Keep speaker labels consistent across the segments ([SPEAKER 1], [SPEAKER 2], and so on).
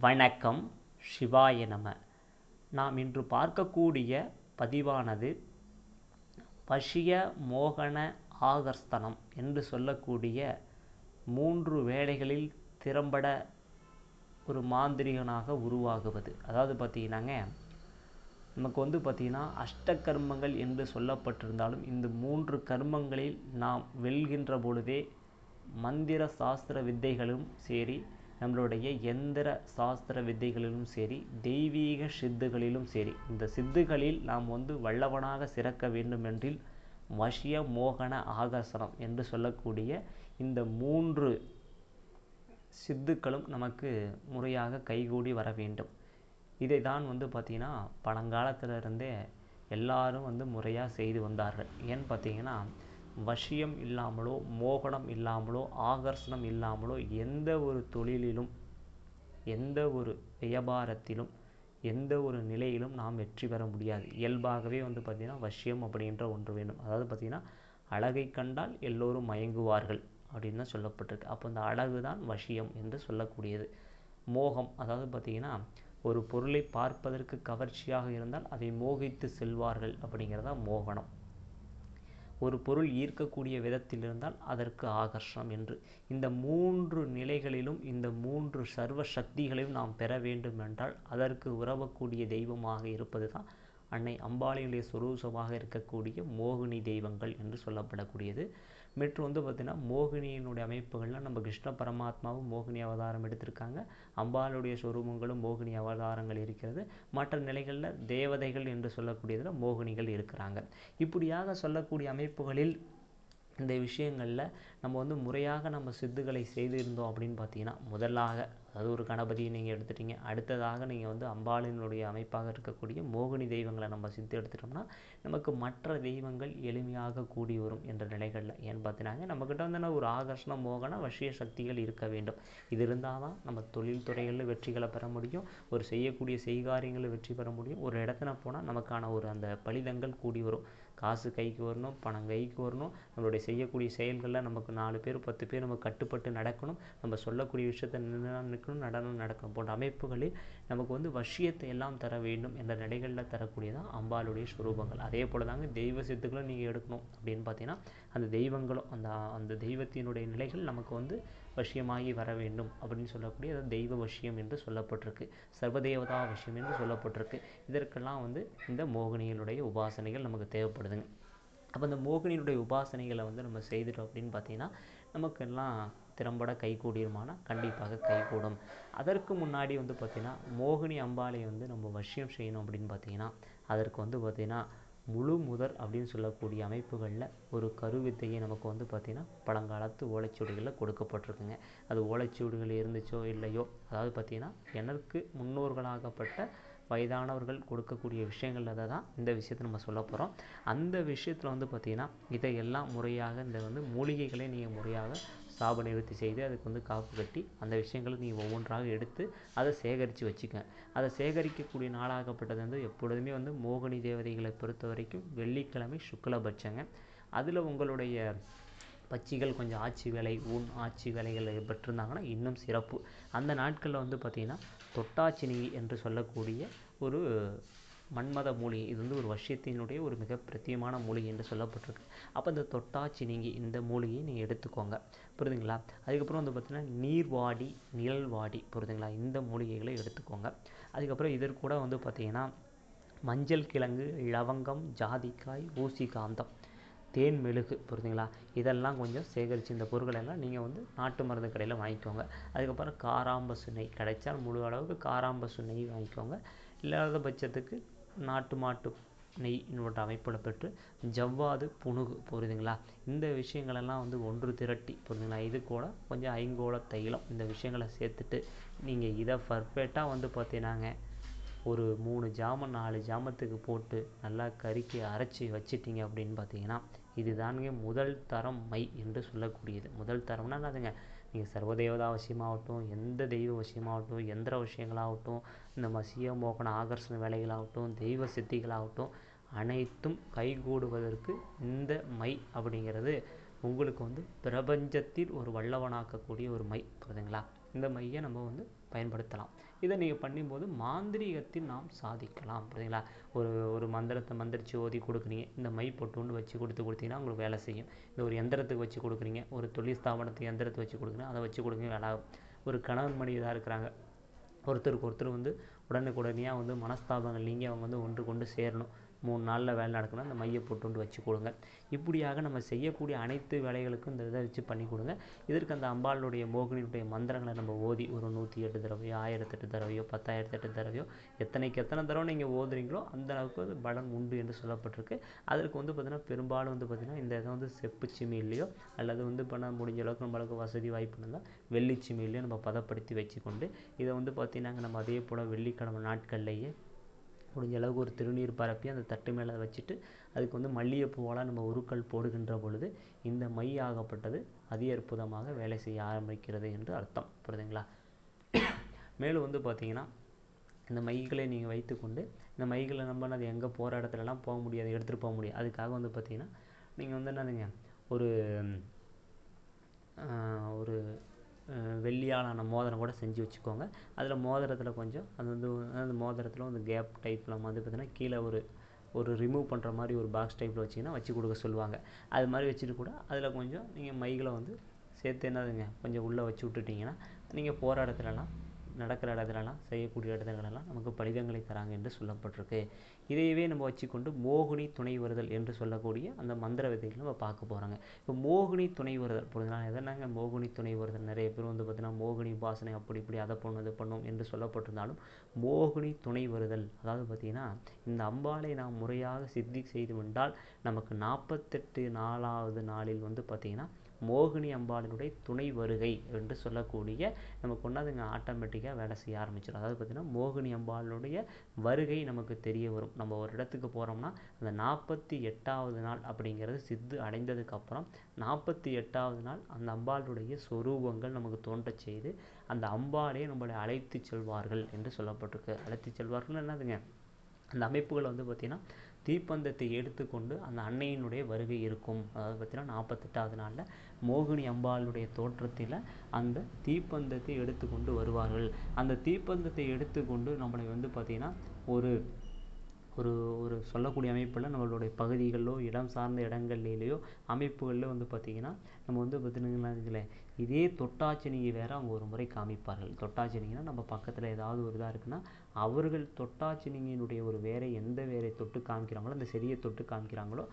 [SPEAKER 1] வணக்கம் சிவாய நம. நாம் இன்று பார்க்கக்கூடிய பதிவானது பசிய மோகன ஆகர்ஸ்தனம் என்று சொல்லக்கூடிய மூன்று வேளைகளில் திறம்பட ஒரு மாந்திரிகனாக உருவாகுவது. அதாவது பார்த்தீங்கன்னாங்க நமக்கு வந்து பார்த்திங்கன்னா அஷ்ட கர்மங்கள் என்று சொல்லப்பட்டிருந்தாலும் இந்த மூன்று கர்மங்களில் நாம் வெல்கின்ற பொழுதே மந்திர சாஸ்திர வித்தைகளும் சரி நம்மளுடைய எந்திர சாஸ்திர வித்தைகளிலும் சரி தெய்வீக சித்துகளிலும் சரி இந்த சித்துகளில் நாம் வந்து வல்லவனாக சிறக்க வேண்டுமென்றில் வசிய மோகன ஆகர்ஷணம் என்று சொல்லக்கூடிய இந்த மூன்று சித்துக்களும் நமக்கு முறையாக கைகூடி வர வேண்டும். இதை தான் வந்து பார்த்திங்கன்னா பழங்காலத்திலிருந்தே எல்லாரும் வந்து முறையாக செய்து வந்தார்கள். ஏன்னு பார்த்தீங்கன்னா வசியம் இல்லாமலோ மோகனம் இல்லாமலோ ஆகர்ஷணம் இல்லாமலோ எந்த ஒரு தொழிலிலும் எந்த ஒரு வியாபாரத்திலும் எந்த ஒரு நிலையிலும் நாம் வெற்றி பெற முடியாது. இயல்பாகவே வந்து பார்த்திங்கன்னா வசியம் அப்படின்ற ஒன்று வேண்டும். அதாவது பார்த்திங்கன்னா அழகை கண்டால் எல்லோரும் மயங்குவார்கள் அப்படின்னு தான் சொல்லப்பட்டிருக்கு. அப்போ அந்த அழகு தான் வசியம் என்று சொல்லக்கூடியது. மோகம் அதாவது பார்த்திங்கன்னா ஒரு பொருளை பார்ப்பதற்கு கவர்ச்சியாக இருந்தால் அதை மோகித்து செல்வார்கள் அப்படிங்கிறதா மோகனம். ஒரு பொருள் ஈர்க்கக்கூடிய விதத்தில் இருந்தால் அதற்கு ஆகர்ஷம் என்று. இந்த மூன்று நிலைகளிலும் இந்த மூன்று சர்வ சக்திகளையும் நாம் பெற வேண்டும் என்றால் அதற்கு உறவக்கூடிய தெய்வமாக இருப்பது தான் அன்னை அம்பாளியுடைய சுரூசமாக இருக்கக்கூடிய மோகினி தெய்வங்கள் என்று சொல்லப்படக்கூடியது. மற்றும் வந்து பார்த்திங்கன்னா மோகினியினுடைய அமைப்புகள்லாம் நம்ம கிருஷ்ண பரமாத்மாவும் மோகினி அவதாரம் எடுத்திருக்காங்க. அம்பாளுடைய சொரூபங்களும் மோகினி அவதாரங்கள் இருக்கிறது. மற்ற நிலைகளில் தேவதைகள் என்று சொல்லக்கூடியதில் மோகினிகள் இருக்கிறாங்க. இப்படியாக சொல்லக்கூடிய அமைப்புகளில் இந்த விஷயங்களில் நம்ம வந்து முறையாக நம்ம சித்துக்களை செய்திருந்தோம் அப்படின்னு பார்த்தீங்கன்னா முதலாக அது ஒரு கணபதியை நீங்கள் எடுத்துட்டீங்க. அடுத்ததாக நீங்கள் வந்து அம்பாளினுடைய அமைப்பாக இருக்கக்கூடிய மோகினி தெய்வங்களை நம்ம சித்து எடுத்துட்டோம்னா நமக்கு மற்ற தெய்வங்கள் எளிமையாக கூடி வரும் என்ற நிலைகளில். ஏன்னு பார்த்தீங்கன்னா நம்மக்கிட்ட வந்து ஒரு ஆகர்ஷண மோகன வசிய சக்திகள் இருக்க வேண்டும். இது இருந்தால் தான் நம்ம தொழில் துறைகளில் வெற்றிகளை பெற முடியும். ஒரு செய்யக்கூடிய செய்காரியங்களில் வெற்றி பெற முடியும். ஒரு இடத்துல போனால் நமக்கான ஒரு அந்த பலிதங்கள் கூடி வரும். காசு கைக்கு வரணும் பணம் கைக்கு வரணும். நம்மளுடைய செய்யக்கூடிய செயல்களில் நமக்கு நாலு பேர் பத்து பேர் நம்ம கட்டுப்பட்டு நடக்கணும். நம்ம சொல்லக்கூடிய விஷயத்த நின்று நிற்கணும் நடனம் நடக்கணும் போன்ற அமைப்புகளில் நமக்கு வந்து வசியத்தை எல்லாம் தர வேண்டும் என்ற நிலைகளில் தரக்கூடியதான் அம்பாளுடைய ஸ்வரூபங்கள். அதே போல் தாங்க தெய்வ சித்துக்களும் நீங்கள் எடுக்கணும் அப்படின்னு பார்த்தீங்கன்னா அந்த தெய்வங்களும் அந்த அந்த தெய்வத்தினுடைய நிலைகள் நமக்கு வந்து வசியமாகி வர வேண்டும் அப்படின்னு சொல்லக்கூடிய அது தெய்வ வசியம் என்று சொல்லப்பட்டிருக்கு. சர்வதேவதா வசியம் என்று சொல்லப்பட்டிருக்கு. இதற்கெல்லாம் வந்து இந்த மோகினிகளுடைய உபாசனைகள் நமக்கு தேவைப்படுதுங்க. அப்போ இந்த மோகினியுடைய உபாசனைகளை வந்து நம்ம செய்துட்டோம் அப்படின்னு பார்த்தீங்கன்னா நமக்கெல்லாம் திறம்பட கைகூடியுமானா கண்டிப்பாக கைகூடும் அதற்கு முன்னாடி வந்து பார்த்திங்கன்னா மோகினி அம்பாலை வந்து நம்ம வசியம் செய்யணும் அப்படின்னு பார்த்தீங்கன்னா அதற்கு வந்து பார்த்திங்கன்னா முழு முதற் அப்படின்னு சொல்லக்கூடிய அமைப்புகளில் ஒரு கருவித்தையை நமக்கு வந்து பார்த்திங்கன்னா பழங்காலத்து ஓலைச்சுவடிகளில் கொடுக்கப்பட்டிருக்குங்க. அது ஓலைச்சுவடிகள் இருந்துச்சோ இல்லையோ அதாவது பார்த்திங்கன்னா எனக்கு முன்னோர்களாகப்பட்ட வயதானவர்கள் கொடுக்கக்கூடிய விஷயங்களில் தான் இந்த விஷயத்தை நம்ம சொல்ல போகிறோம் அந்த விஷயத்தில் வந்து பார்த்திங்கன்னா இதையெல்லாம் முறையாக இந்த வந்து மூலிகைகளை நீங்கள் முறையாக சாப நிவர்த்தி செய்து அதுக்கு வந்து காப்பு கட்டி அந்த விஷயங்களை நீங்கள் ஒவ்வொன்றாக எடுத்து அதை சேகரித்து வச்சுக்க. அதை சேகரிக்கக்கூடிய நாளாகப்பட்டது வந்து எப்பொழுதுமே வந்து மோகினி தேவதைகளை பொறுத்த வரைக்கும் வெள்ளிக்கிழமை சுக்லபட்சங்க. அதில் உங்களுடைய பச்சிகள் கொஞ்சம் ஆட்சி வேலை ஊன் ஆட்சி வேலைகளை பெற்றிருந்தாங்கன்னா இன்னும் சிறப்பு. அந்த நாட்களில் வந்து பார்த்திங்கன்னா தொட்டாச்சினி என்று சொல்லக்கூடிய ஒரு மன்மத மூலிகை இது வந்து ஒரு வசியத்தினுடைய ஒரு மிக பிரத்தியமான மூலிகை என்று சொல்லப்பட்டிருக்கு. அப்போ இந்த தொட்டாச்சினிங்கி இந்த மூலிகையை நீங்கள் எடுத்துக்கோங்க. புரியுதுங்களா? அதுக்கப்புறம் வந்து பார்த்திங்கன்னா நீர்வாடி நிழல்வாடி புரியுதுங்களா? இந்த மூலிகைகளை எடுத்துக்கோங்க. அதுக்கப்புறம் இதற்கு கூட வந்து பார்த்திங்கன்னா மஞ்சள் கிழங்கு லவங்கம் ஜாதிக்காய் ஊசி காந்தம் தேன் மெழுகு புரியுதுங்களா? இதெல்லாம் கொஞ்சம் சேகரித்து இந்த பொருட்களெல்லாம் நீங்கள் வந்து நாட்டு மருந்து கடையில் வாங்கிக்கோங்க. அதுக்கப்புறம் காராம்ப சுனை கிடைச்சால் முழு அளவுக்கு காராம்ப சுண்ணெய் வாங்கிக்கோங்க. இல்லாத பட்சத்துக்கு நாட்டு மாட்டு நெய் என்னோட அமைப்பில் பெற்று ஜவ்வாது புணுகு புரியுதுங்களா? இந்த விஷயங்களெல்லாம் வந்து ஒன்று திரட்டி புரியுதுங்களா? இது கூட கொஞ்சம் ஐங்கோல தைலம் இந்த விஷயங்களை சேர்த்துட்டு நீங்கள் இதை பர்ஃபெக்டாக வந்து பார்த்தீங்கன்னாங்க ஒரு மூணு ஜாமம் நாலு ஜாமத்துக்கு போட்டு நல்லா கறிக்கு அரைச்சி வச்சிட்டிங்க அப்படின்னு பார்த்தீங்கன்னா இது தானுங்க முதல் தரம் மை என்று சொல்லக்கூடியது. முதல் தரம்னா என்னதுங்க? நீங்கள் சர்வதேவதா வசியமாகட்டும் எந்த தெய்வ வசியமாகட்டும் எந்திர விஷயங்களாகட்டும் இந்த மசிய மோகன ஆகர்ஷண வேலைகளாகட்டும் தெய்வ சித்திகளாகட்டும் அனைத்தும் கைகூடுவதற்கு இந்த மை அப்படிங்கிறது உங்களுக்கு வந்து பிரபஞ்சத்தில் ஒரு வல்லவனாக்கக்கூடிய ஒரு மை புரியுதுங்களா? இந்த மையை நம்ம வந்து பயன்படுத்தலாம். இதை நீங்கள் பண்ணும்போது மாந்திரீகத்தை நாம் சாதிக்கலாம் புரியுதுங்களா? ஒரு ஒரு மந்திரத்தை மந்திரிச்சு ஓதி கொடுக்குறீங்க இந்த மை பொட்டுன்னு வச்சு கொடுத்து கொடுத்தீங்கன்னா உங்களுக்கு வேலை செய்யும். இந்த ஒரு எந்திரத்துக்கு வச்சு கொடுக்குறீங்க ஒரு தொழில் ஸ்தாபனத்துக்கு எந்திரத்தை வச்சு கொடுக்குறீங்க அதை வச்சு கொடுக்குறீங்க வேலை ஒரு கணவன் மனைவி இதாக இருக்கிறாங்க. ஒருத்தருக்கு ஒருத்தர் வந்து உடனுக்குடனேயாக வந்து மனஸ்தாபங்கள் நீங்கி அவங்க வந்து ஒன்று கொண்டு சேரணும். மூணு நாளில் வேலை நடக்கணும் அந்த மையை போட்டு கொண்டு வச்சு கொடுங்க. இப்படியாக நம்ம செய்யக்கூடிய அனைத்து வேலைகளுக்கும் இந்த இதை வச்சு பண்ணி கொடுங்க. இதற்கு அந்த அம்பாளுடைய மோகினியுடைய மந்திரங்களை நம்ம ஓதி ஒரு நூற்றி எட்டு தடவையோ ஆயிரத்தெட்டு தடவையோ பத்தாயிரத்தெட்டு தடவையோ எத்தனைக்கு எத்தனை தடவை நீங்கள் ஓதுறீங்களோ அந்த அளவுக்கு அது பலன் உண்டு என்று சொல்லப்பட்டிருக்கு. அதற்கு வந்து பார்த்திங்கன்னா பெரும்பாலும் வந்து பார்த்திங்கன்னா இந்த இதை வந்து செப்பு சிமிலையோ அல்லது வந்து பண்ண முடிஞ்ச அளவுக்கு நம்மளுக்கு வசதி வாய்ப்பு இருந்தால் வெள்ளி சிமிலையோ நம்ம பதப்படுத்தி வச்சுக்கொண்டு இதை வந்து பார்த்திங்கன்னா நம்ம அதே போல் வெள்ளிக்கிழமை நாட்கள்லேயே முடிஞ்ச அளவுக்கு ஒரு திருநீர் பரப்பி அந்த தட்டு மேலே வச்சுட்டு அதுக்கு வந்து மல்லிகைப்பூவெல்லாம் நம்ம உருக்கள் போடுகின்ற பொழுது இந்த மை ஆகப்பட்டது அதி அற்புதமாக வேலை செய்ய ஆரம்பிக்கிறது என்று அர்த்தம். புரியுதுங்களா? மேலும் வந்து பார்த்தீங்கன்னா இந்த மைகளை நீங்கள் வைத்துக்கொண்டு இந்த மைகளை நம்ம அது எங்கே போகிற இடத்துலலாம் போக முடியாது எடுத்துகிட்டு போக முடியாது. அதுக்காக வந்து பார்த்தீங்கன்னா நீங்கள் வந்து என்னதுங்க? ஒரு ஒரு வெள்ளியால் ஆன மோதிரம் கூட செஞ்சு வச்சுக்கோங்க. அதில் மோதிரத்தில் கொஞ்சம் அது வந்து அந்த மோதிரத்தில் வந்து கேப் டைப்பில் வந்து பார்த்தீங்கன்னா கீழே ஒரு ஒரு ரிமூவ் பண்ணுற மாதிரி ஒரு பாக்ஸ் டைப்பில் வச்சிங்கன்னா வச்சு கொடுக்க சொல்லுவாங்க. அது மாதிரி வச்சுட்டு கூட அதில் கொஞ்சம் நீங்கள் மைகளை வந்து சேர்த்து என்னதுங்க கொஞ்சம் உள்ளே வச்சு விட்டுட்டிங்கன்னா நீங்கள் போகிற இடத்துலலாம் நடக்கிற இடத்துலலாம் செய்யக்கூடிய இடத்துலலாம் நமக்கு படிதங்களை தராங்க என்று சொல்லப்பட்டிருக்கு. இதையவே நம்ம வச்சுக்கொண்டு மோகினி துணை வருதல் என்று சொல்லக்கூடிய அந்த மந்திர விதைகளை நம்ம பார்க்க போகிறோங்க இப்போ மோகினி துணை வருதல் புரியுதுங்களா எதனாங்க மோகினி துணை வருதல்? நிறைய பேர் வந்து பார்த்தீங்கன்னா மோகினி உபாசனை அப்படி இப்படி அதை பண்ணும் இதை பண்ணும் என்று சொல்லப்பட்டிருந்தாலும் மோகினி துணை வருதல் அதாவது பார்த்தீங்கன்னா இந்த அம்பாளை நாம் முறையாக சித்தி செய்து கொண்டால் நமக்கு நாற்பத்தெட்டு நாலாவது நாளில் வந்து பார்த்திங்கன்னா மோகினி அம்பாளினுடைய துணை வருகை என்று சொல்லக்கூடிய நமக்கு ஒன்றாதுங்க ஆட்டோமேட்டிக்காக வேலை செய்ய ஆரம்பிச்சிடும் அதாவது பார்த்திங்கன்னா மோகினி அம்பாளினுடைய வருகை நமக்கு தெரிய வரும். நம்ம ஒரு இடத்துக்கு போகிறோம்னா அந்த நாற்பத்தி எட்டாவது நாள் அப்படிங்கிறது சித்து அடைந்ததுக்கப்புறம் நாற்பத்தி எட்டாவது நாள் அந்த அம்பாளுடைய சொரூபங்கள் நமக்கு தோன்றச் செய்து அந்த அம்பாளே நம்மளை அழைத்து செல்வார்கள் என்று சொல்லப்பட்டிருக்கு. அழைத்து செல்வார்கள் என்னதுங்க? அந்த அமைப்புகளை வந்து பார்த்திங்கன்னா தீப்பந்தத்தை எடுத்துக்கொண்டு அந்த அன்னையினுடைய வருகை இருக்கும். அதாவது பார்த்திங்கன்னா நாற்பத்தெட்டாவது நாளில் மோகினி அம்பாளுடைய தோற்றத்தில் அந்த தீப்பந்தத்தை எடுத்துக்கொண்டு வருவார்கள். அந்த தீப்பந்தத்தை எடுத்துக்கொண்டு நம்மளை வந்து பார்த்திங்கன்னா ஒரு ஒரு ஒரு சொல்லக்கூடிய அமைப்பில் நம்மளுடைய பகுதிகளிலோ இடம் சார்ந்த இடங்கள்லேயோ அமைப்புகளிலோ வந்து பார்த்திங்கன்னா நம்ம வந்து பார்த்திங்கன்னா இதே தொட்டாச்சினிங்கி வேறு அவங்க ஒரு முறை காமிப்பார்கள். தொட்டாச்சினிங்கன்னா நம்ம பக்கத்தில் ஏதாவது ஒரு இதாக இருக்குன்னா அவர்கள் தொட்டாச்சினிங்கினுடைய ஒரு வேரை எந்த வேரை தொட்டு காமிக்கிறாங்களோ அந்த செடியை தொட்டு காமிக்கிறாங்களோ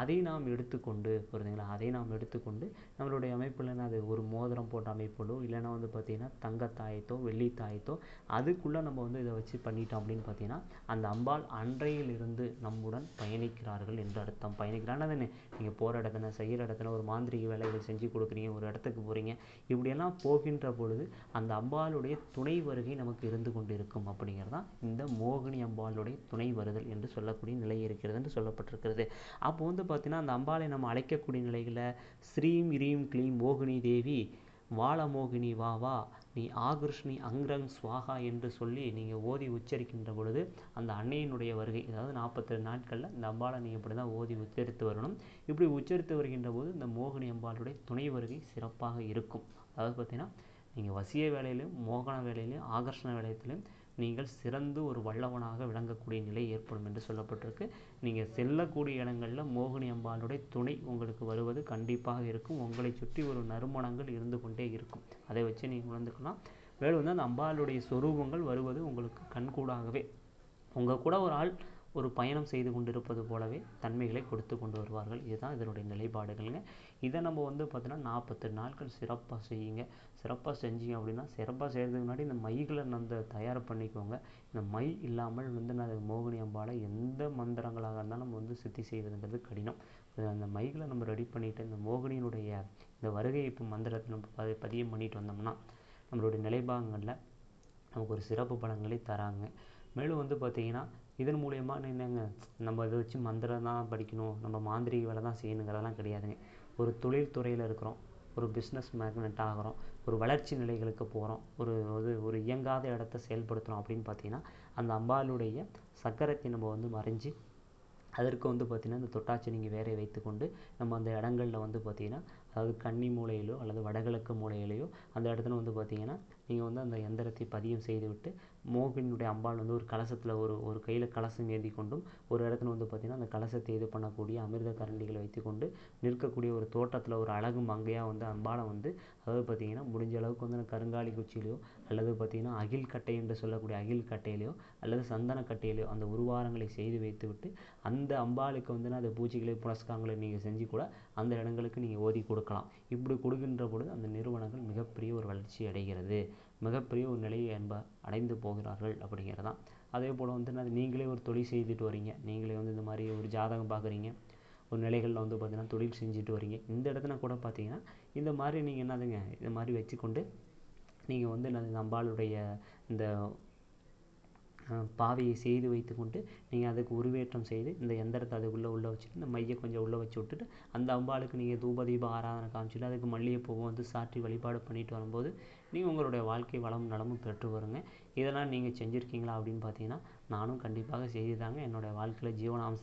[SPEAKER 1] அதை நாம் எடுத்துக்கொண்டு புரியுதுங்களா அதை நாம் எடுத்துக்கொண்டு நம்மளுடைய அமைப்பில் என்ன அது ஒரு மோதிரம் போட்ட அமைப்புகளோ இல்லைன்னா வந்து பார்த்திங்கன்னா தங்கத்தாயத்தோ வெள்ளி தாயத்தோ அதுக்குள்ளே நம்ம வந்து இதை வச்சு பண்ணிட்டோம் அப்படின்னு பார்த்தீங்கன்னா அந்த அம்பாள் அன்றையிலிருந்து நம்முடன் பயணிக்கிறார்கள் என்று அர்த்தம். பயணிக்கிறான்னா தானே நீங்கள் போகிற இடத்துல செய்கிற இடத்துல ஒரு மாந்திரிக வேலைகள் செஞ்சு கொடுக்குறீங்க ஒரு இடத்துக்கு போகிறீங்க இப்படியெல்லாம் போகின்ற பொழுது அந்த அம்பாளுடைய துணை வருகை நமக்கு இருந்து கொண்டு இருக்கும் அப்படிங்கிறது தான் இந்த மோகினி அம்பாளுடைய துணை வருதல் என்று சொல்லக்கூடிய நிலை இருக்கிறது என்று சொல்லப்பட்டிருக்கிறது. அப்போ வந்து பார்த்தீங்கன்னா அந்த அம்பாளை நம்ம அழைக்கக்கூடிய நிலையில் ஸ்ரீம் இரீம் க்ளீம் மோகினி தேவி வாலமோகினி வா வா நீ ஆகிருஷ்ணி அங்ரங் ஸ்வாகா என்று சொல்லி நீங்கள் ஓதி உச்சரிக்கின்ற பொழுது அந்த அன்னையினுடைய வருகை அதாவது நாற்பத்தெட்டு நாட்களில் இந்த அம்பாளை நீங்கள் இப்படி தான் ஓதி உச்சரித்து வரணும். இப்படி உச்சரித்து வருகின்ற போது இந்த மோகினி அம்பாளுடைய துணை வருகை சிறப்பாக இருக்கும். அதாவது பார்த்தீங்கன்னா நீங்கள் வசிய வேலையிலும் மோகன வேலையிலும் ஆகர்ஷண வேலையத்திலும் நீங்கள் சிறந்து ஒரு வல்லவனாக விளங்கக்கூடிய நிலை ஏற்படும் என்று சொல்லப்பட்டிருக்கு. நீங்கள் செல்லக்கூடிய இடங்களில் மோகினி அம்பாளுடைய துணை உங்களுக்கு வருவது கண்டிப்பாக இருக்கும். உங்களை சுற்றி ஒரு நறுமணங்கள் இருந்து கொண்டே இருக்கும். அதை வச்சு நீங்கள் உணர்ந்துக்கலாம். மேலும் வந்து அந்த அம்பாளுடைய சொரூபங்கள் வருவது உங்களுக்கு கண்கூடாகவே. உங்கள் கூட ஒரு ஆள் ஒரு பயணம் செய்து கொண்டிருப்பது போலவே தன்மைகளை கொடுத்து கொண்டு வருவார்கள். இதுதான் இதனுடைய நிலைப்பாடுகள்ங்க. இதை நம்ம வந்து பார்த்தோன்னா நாற்பத்தெட்டு நாட்கள் சிறப்பாக செய்யுங்க. சிறப்பாக செஞ்சீங்க அப்படின்னா சிறப்பாக செய்கிறதுக்கு முன்னாடி இந்த மைகளை நம்ம தயார் பண்ணிக்கோங்க. இந்த மை இல்லாமல் வந்து நான் மோகினி அம்பாலை எந்த மந்திரங்களாக இருந்தாலும் நம்ம வந்து சித்தி செய்வதுங்கிறது கடினம். அந்த மைகளை நம்ம ரெடி பண்ணிவிட்டு இந்த மோகினியினுடைய இந்த வருகை இப்போ மந்திரத்தை நம்ம பதி பதியம் பண்ணிட்டு வந்தோம்னா நம்மளுடைய நிலைப்பாகங்களில் நமக்கு ஒரு சிறப்பு பலன்களை தராங்க. மேலும் வந்து பார்த்தீங்கன்னா இதன் மூலயமா என்னங்க? நம்ம இதை வச்சு மந்திரம் தான் படிக்கணும். நம்ம மாந்திரிக வேலை தான் செய்யணுங்கிறதெல்லாம் கிடையாதுங்க. ஒரு தொழில் துறையில் இருக்கிறோம். ஒரு பிஸ்னஸ் மேக்னெட் ஆகிறோம். ஒரு வளர்ச்சி நிலைகளுக்கு போகிறோம் ஒரு ஒரு ஒரு இயங்காத இடத்த செயல்படுத்துகிறோம் அப்படின்னு பார்த்தீங்கன்னா அந்த அம்பாளுடைய சக்கரத்தை நம்ம வந்து மறைஞ்சு அதற்கு வந்து பார்த்திங்கன்னா இந்த நீங்கள் வேரை வைத்துக்கொண்டு நம்ம அந்த இடங்களில் வந்து பார்த்திங்கன்னா அதாவது கன்னி மூலையிலோ அல்லது வடகிழக்கு மூலையிலையோ அந்த இடத்துல வந்து பார்த்திங்கன்னா நீங்கள் வந்து அந்த எந்திரத்தை பதியம் செய்துவிட்டு மோகினியுடைய அம்பாள் வந்து ஒரு கலசத்தில் ஒரு ஒரு கையில் கலசம் ஏந்தி கொண்டும் ஒரு இடத்துல வந்து பார்த்திங்கன்னா அந்த கலசத்தை இது பண்ணக்கூடிய அமிர்த கரண்டிகளை வைத்துக்கொண்டு நிற்கக்கூடிய ஒரு தோற்றத்தில் ஒரு அழகு மங்கையாக வந்து அம்பாளை வந்து அதாவது பார்த்திங்கன்னா முடிஞ்ச அளவுக்கு வந்து கருங்காலி குச்சியிலையோ அல்லது பார்த்திங்கன்னா அகில் கட்டை என்று சொல்லக்கூடிய அகில் கட்டையிலையோ அல்லது சந்தன கட்டையிலையோ அந்த உருவாரங்களை செய்து வைத்துவிட்டு அந்த அம்பாளுக்கு வந்து அந்த பூஜைகளை புனஸ்காரங்களை நீங்கள் செஞ்சு கூட அந்த இடங்களுக்கு நீங்கள் ஓதி கொடுக்கலாம். இப்படி கொடுக்கின்ற பொழுது அந்த நிறுவனங்கள் மிகப்பெரிய ஒரு வளர்ச்சி அடைகிறது. மிகப்பெரிய ஒரு நிலையை என்ப அடைந்து போகிறார்கள் அப்படிங்கிறது தான் அதே போல் வந்து என்னது நீங்களே ஒரு தொழில் செய்துட்டு வரீங்க. நீங்களே வந்து இந்த மாதிரி ஒரு ஜாதகம் பார்க்குறீங்க. ஒரு நிலைகளில் வந்து பார்த்திங்கன்னா தொழில் செஞ்சுட்டு வரீங்க. இந்த இடத்துல கூட பார்த்தீங்கன்னா இந்த மாதிரி நீங்கள் என்னதுங்க? இந்த மாதிரி வச்சுக்கொண்டு நீங்கள் வந்து என்னது நம்பாளுடைய இந்த பாவையை செய்து வைத்துக்கொண்டு நீங்கள் அதுக்கு உருவேற்றம் செய்து இந்த எந்திரத்தை அதுக்குள்ளே உள்ளே வச்சுட்டு இந்த மையை கொஞ்சம் உள்ளே வச்சு விட்டுட்டு அந்த அம்பாளுக்கு நீங்கள் தூப தீப ஆராதனை காமிச்சிட்டு அதுக்கு மல்லிகைப்பூவை வந்து சாற்றி வழிபாடு பண்ணிட்டு வரும்போது நீங்கள் உங்களுடைய வாழ்க்கை வளம் நலமும் பெற்று வருங்க. இதெல்லாம் நீங்கள் செஞ்சுருக்கீங்களா அப்படின்னு பார்த்தீங்கன்னா நானும் கண்டிப்பாக செய்து தாங்க என்னோடய வாழ்க்கையில் ஜீவனாம்சம்